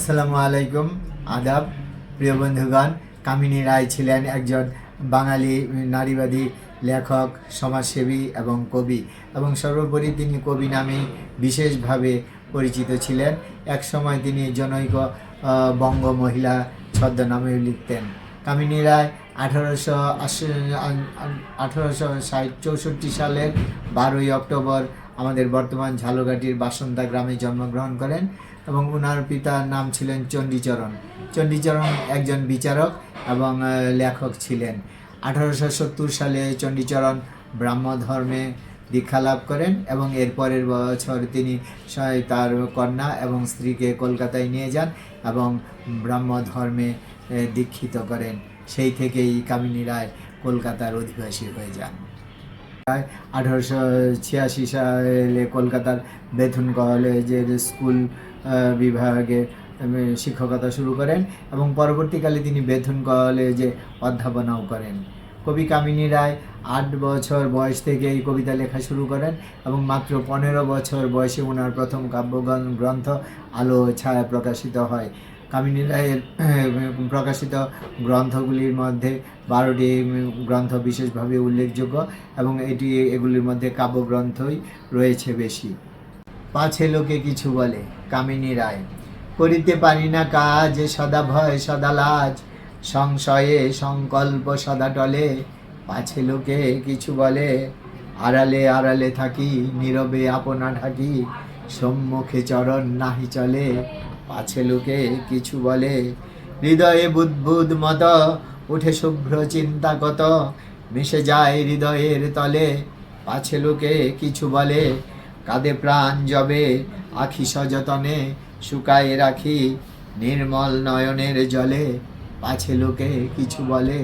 আসসালামু আলাইকুম, আদাব, প্রিয় বন্ধুগণ। কামিনী রায় ছিলেন একজন বাঙালি নারীবাদী লেখক, সমাজসেবী এবং কবি এবং সর্বোপরি তিনি কবি নামে বিশেষভাবে পরিচিত ছিলেন। এক সময় তিনি জনৈক বঙ্গ মহিলা ছদ্মনামে লিখতেন। কামিনী রায় আঠারোশো আঠারোশো ষাট চৌষট্টি সালের বারোই অক্টোবর আমাদের বর্তমান ঝালকাঠির বাসন্তী গ্রামে জন্মগ্রহণ করেন এবং ওনার পিতার নাম ছিলেন চণ্ডীচরণ। চণ্ডীচরণ একজন বিচারক এবং লেখক ছিলেন। আঠারোশো সত্তর সালে চণ্ডীচরণ ব্রাহ্ম ধর্মে দীক্ষা লাভ করেন এবং এর পরের বছর তিনি তার কন্যা এবং স্ত্রীকে কলকাতায় নিয়ে যান এবং ব্রাহ্ম ধর্মে দীক্ষিত করেন। সেই থেকেই কামিনী রায় কলকাতার অধিবাসী হয়ে যান। আঠারোশো ছিয়াশি সালে কলকাতার বেথুন কলেজের স্কুল বিভাগে শিক্ষকতা শুরু করেন এবং পরবর্তীকালে তিনি বেথুন কলেজে অধ্যাপনাও করেন। কবি কামিনী রায় আট বছর বয়স থেকে এই কবিতা লেখা শুরু করেন এবং মাত্র পনেরো বছর বয়সে ওনার প্রথম কাব্যগ্রন্থ গ্রন্থ আলো ছায়া প্রকাশিত হয়। কামিনী রায়ের প্রকাশিত গ্রন্থগুলির মধ্যে বারোটি গ্রন্থ বিশেষভাবে উল্লেখযোগ্য এবং এটি, এগুলির মধ্যে কাব্যগ্রন্থই রয়েছে বেশি। পাছে লোকে কিছু বলে কামিনী রায় করিতে পারি না কাজ সদা ভয়, সদা লাজ, সংশয়ে সংকল্প সদা টলে, পাছে লোকে কিছু বলে, আড়ালে আড়ালে থাকি, নীরবে আপনা ঢাকি, সম্মুখে চরণ নাহি চলে পাছে লোকে কিছু বলে, হৃদয়ে বুদ্বুদ মত, উঠে শুভ্র চিন্তা কত, মিশে যায় হৃদয়ের তলে। পাছে লোকে কিছু বলে, কাঁদে প্রাণ জবে, আখি সযতনে, শুকায়ে রাখি নির্মল নয়নের জলে। পাছে লোকে কিছু বলে